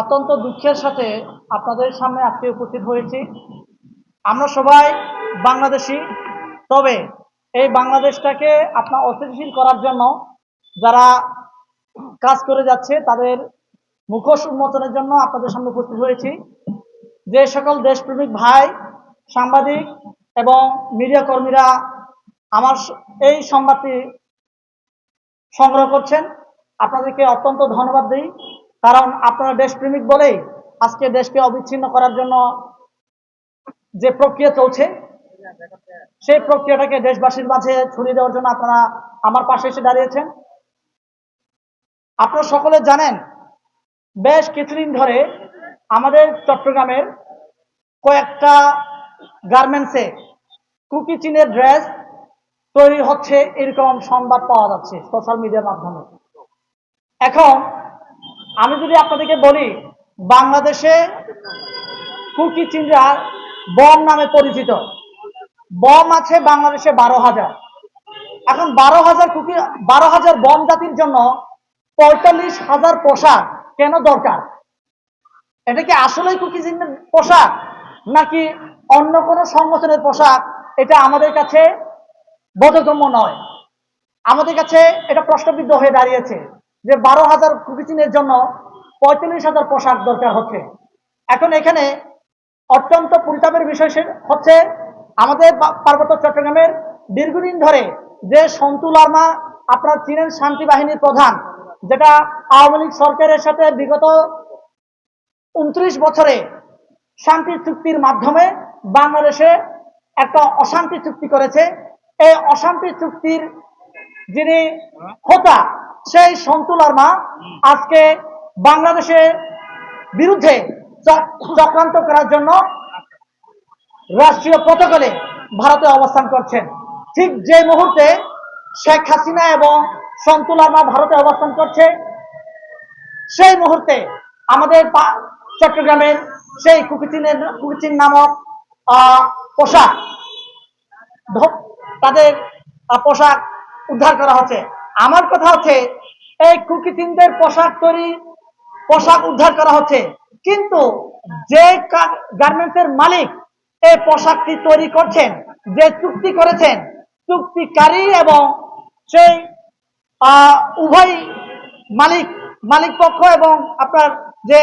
অত্যন্ত দুঃখের সাথে আপনাদের সামনে আজকে উপস্থিত হয়েছি। আমরা সবাই বাংলাদেশি, তবে এই বাংলাদেশটাকে আপনার অস্থিতিশীল করার জন্য যারা কাজ করে যাচ্ছে, তাদের মুখোশ উন্মোচনের জন্য আপনাদের সামনে উপস্থিত হয়েছি। যে সকল দেশপ্রেমিক ভাই, সাংবাদিক এবং মিডিয়া কর্মীরা আমার এই সংবাদটি সংগ্রহ করছেন, আপনাদেরকে অত্যন্ত ধন্যবাদ দিই। কারণ আপনারা দেশপ্রেমিক বলেই আজকে দেশকে অবিচ্ছিন্ন করার জন্য যে প্রক্রিয়া চলছে, সেই প্রক্রিয়াটাকে দেশবাসীর মাঝে ছড়িয়ে দেওয়ার জন্য আপনারা আমার পাশে এসে দাঁড়িয়েছেন। আপনারা সকলে জানেন, বেশ কিছুদিন ধরে আমাদের চট্টগ্রামের কয়েকটা গার্মেন্টসে কুকি চিনের ড্রেস তৈরি হচ্ছে, এরকম সংবাদ পাওয়া যাচ্ছে সোশ্যাল মিডিয়ার মাধ্যমে। এখন আমি যদি আপনাদেরকে বলি, বাংলাদেশে কুকি চিনরা বম নামে পরিচিত। বম আছে বাংলাদেশে বারো হাজার। এখন বারো হাজার কুকি, বারো হাজার বম জাতির জন্য পঁয়তাল্লিশ হাজার পোশাক কেন দরকার? এটা কি আসলেই কুকি চিহ্নের পোশাক, নাকি অন্য কোনো সংগঠনের পোশাক? এটা আমাদের কাছে বোধগম্য নয়। আমাদের কাছে এটা প্রশ্নবিদ্ধ হয়ে দাঁড়িয়েছে। যে বারো হাজার কুকি চিহ্নের জন্য পঁয়তাল্লিশ হাজার পোশাক দরকার হচ্ছে। এখন এখানে অত্যন্ত পরিতাপের বিষয় হচ্ছে আমাদের পার্বত্য চট্টগ্রামের দীর্ঘদিন ধরে যে সন্তু লার্মা আপনার চীনের শান্তি বাহিনীর প্রধান, যেটা আওয়ামী লীগ সরকারের সাথে বিগত উনত্রিশ বছরে শান্তি চুক্তির মাধ্যমে বাংলাদেশে একটা অশান্তি চুক্তি করেছে। এই অশান্তি চুক্তির যিনি হোতা সেই সন্তু লার্মা আজকে বাংলাদেশের বিরুদ্ধে চক্রান্ত করার জন্য রাষ্ট্রীয় প্রটোকলে ভারতে অবস্থান করছেন। ঠিক যে মুহূর্তে শেখ হাসিনা এবং সন্তু লার্মা ভারতে অবস্থান করছে, সেই মুহূর্তে আমাদের চট্টগ্রামের সেই কুকিচিনের কুকিচিন নামক পোশাক তাদের পোশাক উদ্ধার করা হচ্ছে। আমার কথা হচ্ছে, এই কুকিচিনদের পোশাক তৈরি, পোশাক উদ্ধার করা হচ্ছে। কিন্তু যে গার্মেন্টসের মালিক এই পোশাকটি তৈরি করছেন, যে চুক্তি করেছেন, চুক্তিকারী এবং সেই উভয় মালিক মালিক পক্ষ এবং আপনার যে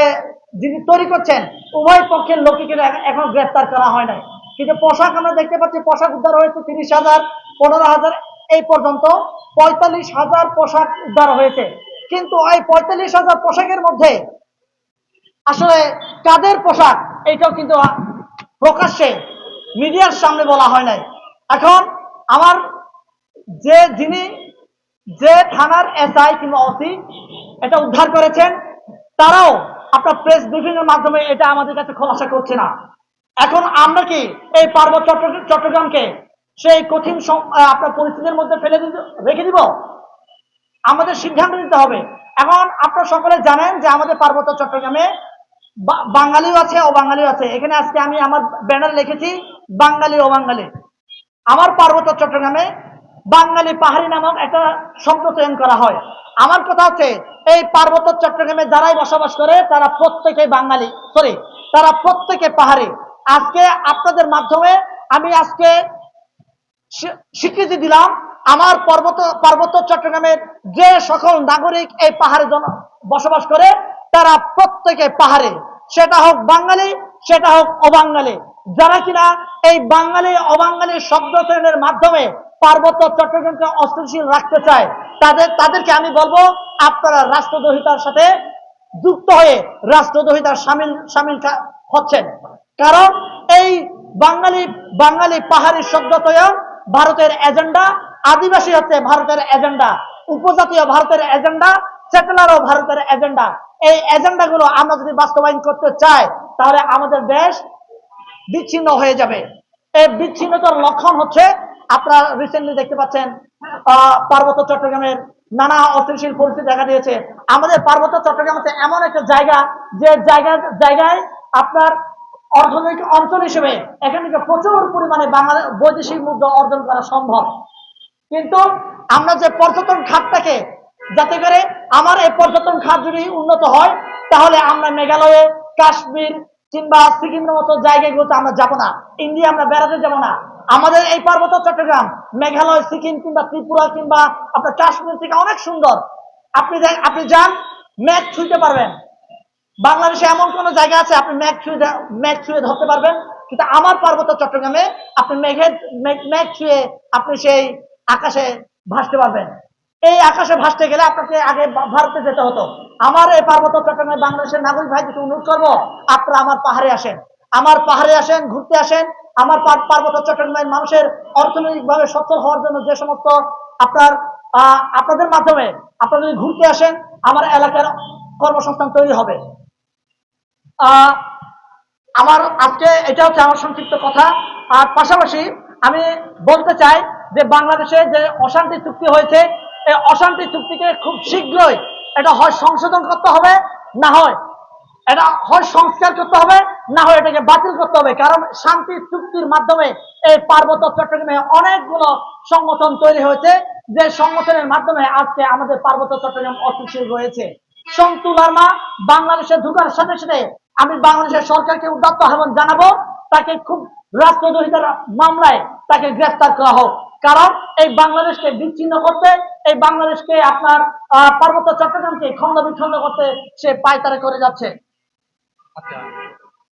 যিনি তৈরি করছেন, উভয় পক্ষের লোককে কিন্তু এখন গ্রেফতার করা হয় নাই। কিন্তু পোশাক আমরা দেখতে পাচ্ছি, পোশাক উদ্ধার হয়েছে তিরিশ হাজার, পনেরো হাজার এই পর্যন্ত পঁয়তাল্লিশ হাজার পোশাক উদ্ধার হয়েছে। কিন্তু এই পঁয়তাল্লিশ হাজার পোশাকের মধ্যে আসলে কাদের পোশাক, এইটাও কিন্তু প্রকাশ্যে মিডিয়ার সামনে বলা হয় নাই। এখন আমার যে যিনি যে থানার এসআই কিংবা ওসি এটা উদ্ধার করেছেন, তারাও আপনার প্রেস ব্রিফিং এর মাধ্যমে এটা আমাদের কাছে খোলাসা করছে না। এখন আমরা কি এই পার্বত্য চট্ট- চট্টগ্রামকে সেই কঠিন আপনার পরিস্থিতির মধ্যে ফেলে রেখে দিব? আমাদের সিদ্ধান্ত নিতে হবে। এখন আপনারা সকলে জানেন যে আমাদের পার্বত্য চট্টগ্রামে বাঙালিও আছে ও বাঙালিও আছে। এখানে আজকে আমি আমার ব্যানার লিখেছি, বাঙালি ও বাঙালি আমার পার্বত্য চট্টগ্রামে বাঙালি পাহাড়ি নামক একটা শব্দ চয়ন করা হয়। আমার কথা হচ্ছে, এই পার্বত্য চট্টগ্রামে যারাই বসবাস করে, তারা প্রত্যেকে বাঙালি সরি তারা প্রত্যেকে পাহাড়ি। আজকে আপনাদের মাধ্যমে আমি আজকে স্বীকৃতি দিলাম আমার পর্বত, পার্বত্য চট্টগ্রামের যে সকল নাগরিক এই পাহাড়ে জন বসবাস করে, তারা প্রত্যেকে পাহাড়ে। সেটা হোক বাঙালি, সেটা হোক অবাঙালি। যারা কিনা এই বাঙালি, অবাঙালি শব্দ চয়নের মাধ্যমে পার্বত্য চট্টগ্রামকে অস্থিতিশীল রাখতে চায়, তাদের তাদেরকে আমি বলব, আপনারা রাষ্ট্রদ্রোহিতার সাথে যুক্ত হয়ে রাষ্ট্রদ্রোহিতার সামিল সামিল হচ্ছেন। কারণ এই বাঙালি বাঙালি পাহাড়ি শব্দতয় ভারতের এজেন্ডা, আদিবাসী হচ্ছে ভারতের এজেন্ডা, উপজাতীয় ভারতের এজেন্ডা সেটেলারও ভারতের এজেন্ডা। এই এজেন্ডাগুলো আমরা যদি বাস্তবায়ন করতে চাই, তাহলে আমাদের দেশ বিচ্ছিন্ন হয়ে যাবে। এই বিচ্ছিন্নতার লক্ষণ হচ্ছে, আপনারা রিসেন্টলি দেখতে পাচ্ছেন পার্বত্য চট্টগ্রামের নানা অস্থিতিশীল পরিস্থিতি দেখা দিয়েছে। আমাদের পার্বত্য চট্টগ্রাম হচ্ছে এমন একটা জায়গা, যে জায়গা জায়গায় আপনার অর্থনৈতিক অঞ্চল হিসেবে এখানে থেকে প্রচুর পরিমাণে বাংলাদেশ বৈদেশিক মুদ্রা অর্জন করা সম্ভব। কিন্তু আমরা যে পর্যটন খাতটাকে, যাতে করে আমার এই পর্যটন খাত যদি উন্নত হয়, তাহলে আমরা মেঘালয়ে, কাশ্মীর কিংবা সিকিমের মতো জায়গাগুলোতে আমরা যাব না। ইন্ডিয়া আমরা বেড়াতে যাব না। আমাদের এই পার্বত্য চট্টগ্রাম, মেঘালয়, সিকিম কিংবা ত্রিপুরা কিংবা আপনার কাশ্মীর থেকে অনেক সুন্দর। আপনি আপনি যান ম্যাচ ছুঁতে পারবেন। বাংলাদেশে এমন কোন জায়গা আছে আপনি ম্যাঘ ছুঁয়ে দে- ছুঁয়ে ধরতে পারবেন? কিন্তু আমার পার্বত্য চট্টগ্রামে আপনি মেঘ- মেঘ ছুঁয়ে আপনি সেই আকাশে ভাসতে পারবেন। এই আকাশে ভাসতে গেলে আপনাকে আগে ভারতে যেতে হতো। আমার এই পার্বত্য চট্টগ্রামে বাংলাদেশের নাগরিক ভাইদেরকে অনুরোধ করব, আপনারা আমার পাহাড়ে আসেন। আমার পাহাড়ে আসেন, ঘুরতে আসেন। আমার পার- পার্বত্য চট্টগ্রামের মানুষের অর্থনৈতিকভাবে সচ্ছল হওয়ার জন্য যে সমস্ত আপনার আপনাদের মাধ্যমে আপনারা যদি ঘুরতে আসেন, আমার এলাকার কর্মসংস্থান তৈরি হবে। আমার আজকে এটা হচ্ছে আমার সংক্ষিপ্ত কথা। আর পাশাপাশি আমি বলতে চাই যে বাংলাদেশে যে অশান্তি চুক্তি হয়েছে, এই অশান্তি চুক্তিকে খুব শীঘ্রই এটা হয় সংশোধন করতে হবে, না হয় এটা হয় সংস্কার করতে হবে, না হয় এটাকে বাতিল করতে হবে। কারণ শান্তি চুক্তির মাধ্যমে এই পার্বত্য চট্টগ্রামে অনেকগুলো সংগঠন তৈরি হয়েছে, যে সংগঠনের মাধ্যমে আজকে আমাদের পার্বত্য চট্টগ্রাম অস্থিতিশীল রয়েছে। সন্তু লার্মা বাংলাদেশে ঢুকার সাথে সাথে আমি বাংলাদেশের সরকারকে উদ্যত্ত আহ্বান জানাব তাকে খুব রাষ্ট্রদ্রোহিতার মামলায় তাকে গ্রেফতার করা হোক। কারণ এই বাংলাদেশকে বিচ্ছিন্ন করতে এই বাংলাদেশকে আপনার পার্বত্য চট্টগ্রামকে খণ্ড বিখণ্ড করতে সে পায়তারা করে যাচ্ছে। আচ্ছা।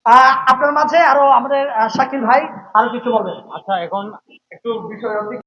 আহ, আপনার মাঝে আরও আমাদের শাকিল ভাই আরও কিছু বলবেন। আচ্ছা এখন একটু বিষয়